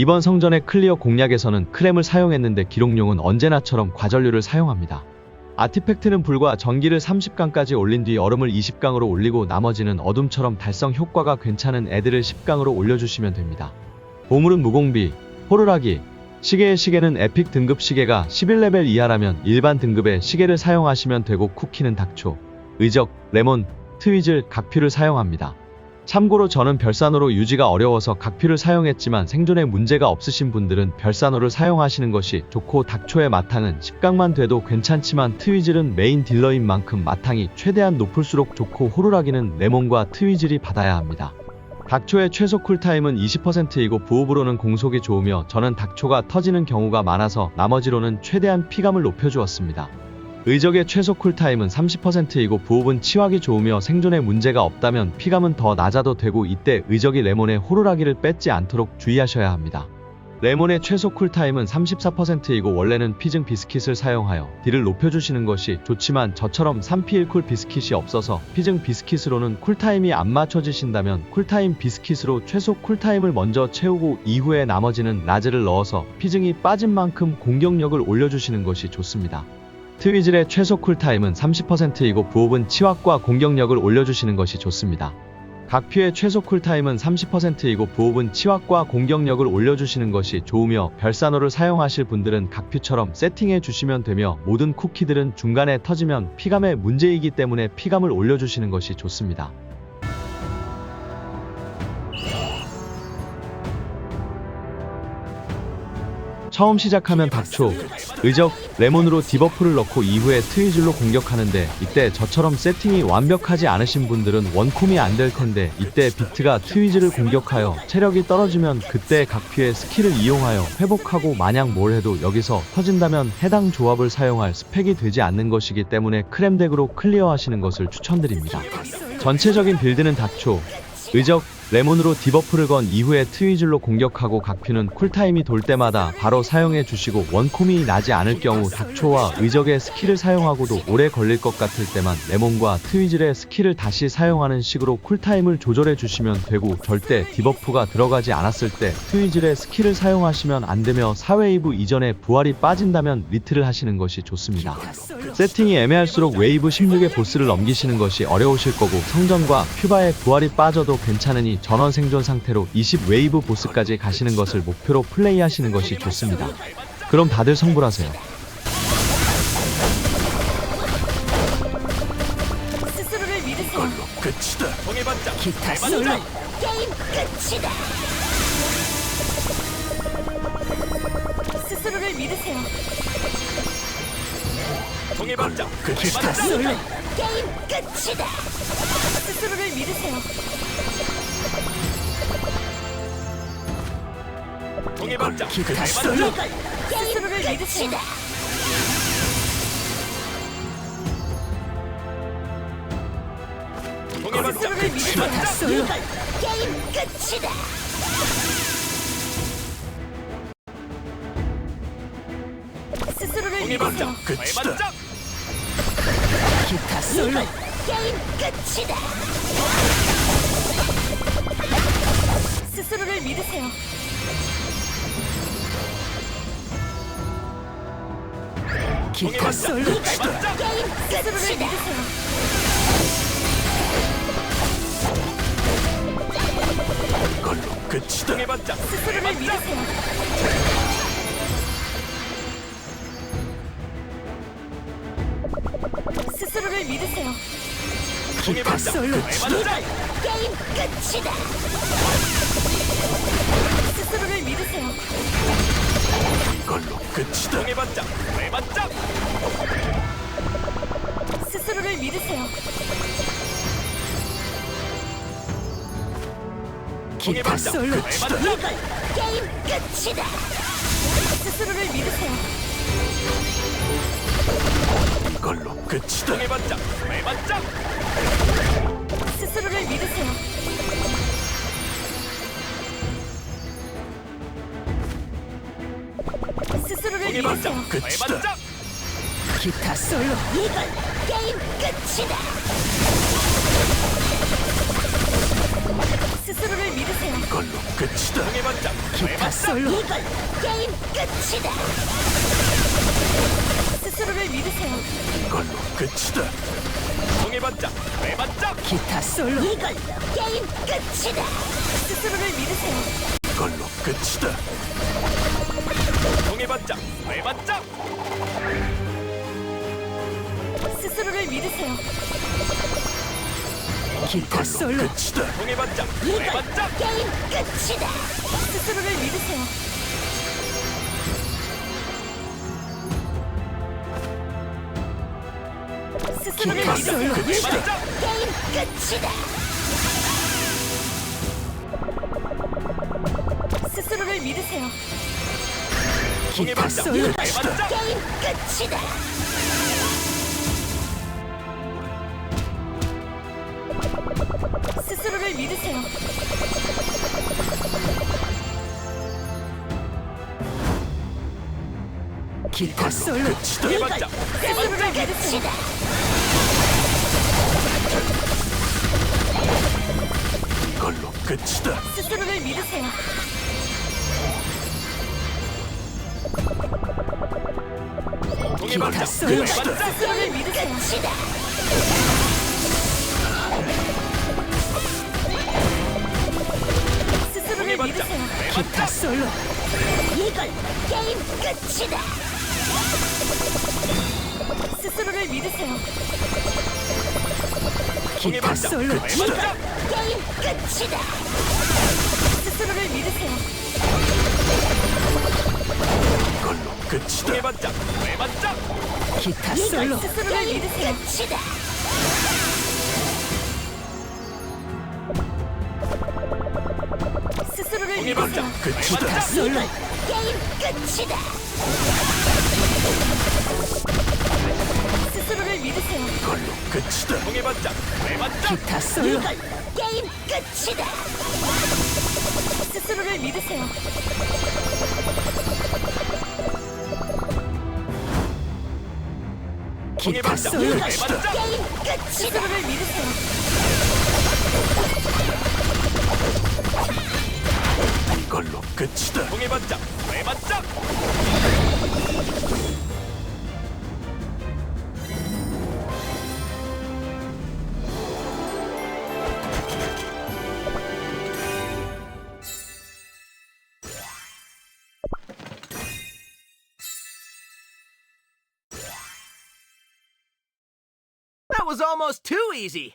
이번 성전의 클리어 공략에서는 크렘을 사용했는데 기록용은 언제나처럼 과전류를 사용합니다. 아티팩트는 불과 전기를 30강까지 올린 뒤 얼음을 20강으로 올리고 나머지는 어둠처럼 달성 효과가 괜찮은 애들을 10강으로 올려주시면 됩니다. 보물은 무공비, 호루라기, 시계의 시계는 에픽 등급 시계가 11레벨 이하라면 일반 등급의 시계를 사용하시면 되고 쿠키는 닥초, 의적, 레몬, 트위즐, 각퓨를 사용합니다. 참고로 저는 별산호로 유지가 어려워서 각퓨를 사용했지만 생존에 문제가 없으신 분들은 별산호를 사용하시는 것이 좋고 닥초의 마탕은 10강만 돼도 괜찮지만 트위즐은 메인 딜러인 만큼 마탕이 최대한 높을수록 좋고 호루라기는 레몬과 트위즐이 받아야 합니다. 닥초의 최소 쿨타임은 20%이고 부업으로는 공속이 좋으며 저는 닥초가 터지는 경우가 많아서 나머지로는 최대한 피감을 높여주었습니다. 의적의 최소 쿨타임은 30%이고 부업은 치확이 좋으며 생존에 문제가 없다면 피감은 더 낮아도 되고 이때 의적이 레몬의 호루라기를 뺏지 않도록 주의하셔야 합니다. 레몬의 최소 쿨타임은 34%이고 원래는 피증 비스킷을 사용하여 딜을 높여주시는 것이 좋지만 저처럼 3P1 쿨 비스킷이 없어서 피증 비스킷으로는 쿨타임이 안 맞춰지신다면 쿨타임 비스킷으로 최소 쿨타임을 먼저 채우고 이후에 나머지는 라즈를 넣어서 피증이 빠진 만큼 공격력을 올려주시는 것이 좋습니다. 트위즐의 최소 쿨타임은 30%이고 부업은 치확과 공격력을 올려주시는 것이 좋습니다. 각퓨의 최소 쿨타임은 30%이고 부업은 치확과 공격력을 올려주시는 것이 좋으며 별산호를 사용하실 분들은 각퓨처럼 세팅해 주시면 되며 모든 쿠키들은 중간에 터지면 피감의 문제이기 때문에 피감을 올려주시는 것이 좋습니다. 처음 시작하면 닥초, 의적, 레몬으로 디버프를 넣고 이후에 트위즐로 공격하는데 이때 저처럼 세팅이 완벽하지 않으신 분들은 원콤이 안될 텐데 이때 비트가 트위즐을 공격하여 체력이 떨어지면 그때 각피의 스킬을 이용하여 회복하고 마냥 뭘 해도 여기서 터진다면 해당 조합을 사용할 스펙이 되지 않는 것이기 때문에 크렘덱으로 클리어하시는 것을 추천드립니다. 전체적인 빌드는 닥초, 의적, 레몬으로 디버프를 건 이후에 트위즐로 공격하고 각피는 쿨타임이 돌 때마다 바로 사용해 주시고 원콤이 나지 않을 경우 닥초와 의적의 스킬을 사용하고도 오래 걸릴 것 같을 때만 레몬과 트위즐의 스킬을 다시 사용하는 식으로 쿨타임을 조절해 주시면 되고 절대 디버프가 들어가지 않았을 때 트위즐의 스킬을 사용하시면 안 되며 4웨이브 이전에 부활이 빠진다면 리트를 하시는 것이 좋습니다. 세팅이 애매할수록 웨이브 16의 보스를 넘기시는 것이 어려우실 거고 성전과 큐바의 부활이 빠져도 괜찮으니 전원 생존 상태로 20 웨이브 보스까지 가시는 것을 목표로 플레이하시는 것이 좋습니다. 그럼 다들 성불하세요. 스스로를 믿으세요. 끝이다. 통해봤자 기타 솔로. 게임 끝이다. 스스로를 믿으세요. 통해봤자 기타 솔로. 게임 끝이다. 스스로를 믿으세요. 기타 솔로. 게임 스스로를 믿으세요. 끝이다. 통해봤자 스스로를 믿으세요. 기타 솔로. 게임 끝이다. 스스로를 통해봤자 믿으세요. 끝이다. 기타 솔로. 게임 끝이다. 스스로를 믿으세요. 기타 솔로. 게임 스스로를 끝이다. 믿으세요. 이걸로 끝이다. 스스로를 믿으세요. 기타 솔로. 게임 끝이다. 스스로를 믿으세요. 이걸로 끝이다. 통해봤자 해봤자 스스로를 믿으세요. 기타 솔로. 끝이다. 게임 끝이다. 스스로를 믿으세요. 이걸로 끝이다. 통해봤자 해봤자 스스로를 믿으세요. 스스로를 믿으세요. 끝이다. 기타 솔로. 이건 게임 끝이다. 스스로를 믿으세요. 이걸로 끝이다. 반장. 기타 솔로. 이걸로 게임 끝이다. 스스로를 믿으세요. 이걸로 끝이다. 매 반장. 기타 솔로. 이걸로 게임 끝이다. 스스로를 믿으세요. 이걸로 끝이다. 매 반장. 스스로를 믿으세요. 기타 이걸로 솔로. 끝이다. 매 이걸로. 게임 끝이다. 스스로를 믿으세요. 끝이다. 게임 끝이다. 스스로를 믿으세요. 기타. 솔로. 매 반장. 게임 끝이다. 스스로를 믿으세요. 기타 솔로. 반장. 스스로를 믿으세요. 끝이다. 이걸로. 스스로를 믿으세요. 끝이다. 스스로를 믿으세요. 스스로를. 믿으세요. 매 기타. 솔로. 이걸로 게임 끝이다. 스스로를 믿으세요. 기타. 솔로. 매 반장. 게임 끝이다. 스스로를 믿으세요. 이걸로 끝이다. 매 반장. 기타 솔로. 스스로를 믿으세요. 끝이다. 스스로를 믿으세요. 끝이다. 솔로. 게임 끝이다. 스스로를 믿으세요. 이걸로 끝이다. 동해 반장. 매 반장. 기타 솔로. 게임 끝이다. 스스로를 믿으세요. 기타. 솔로. 게임 끝이다. 스스로를 믿으세요. 이걸로 끝이다. 동해 반장. 매 반장. That was almost too easy.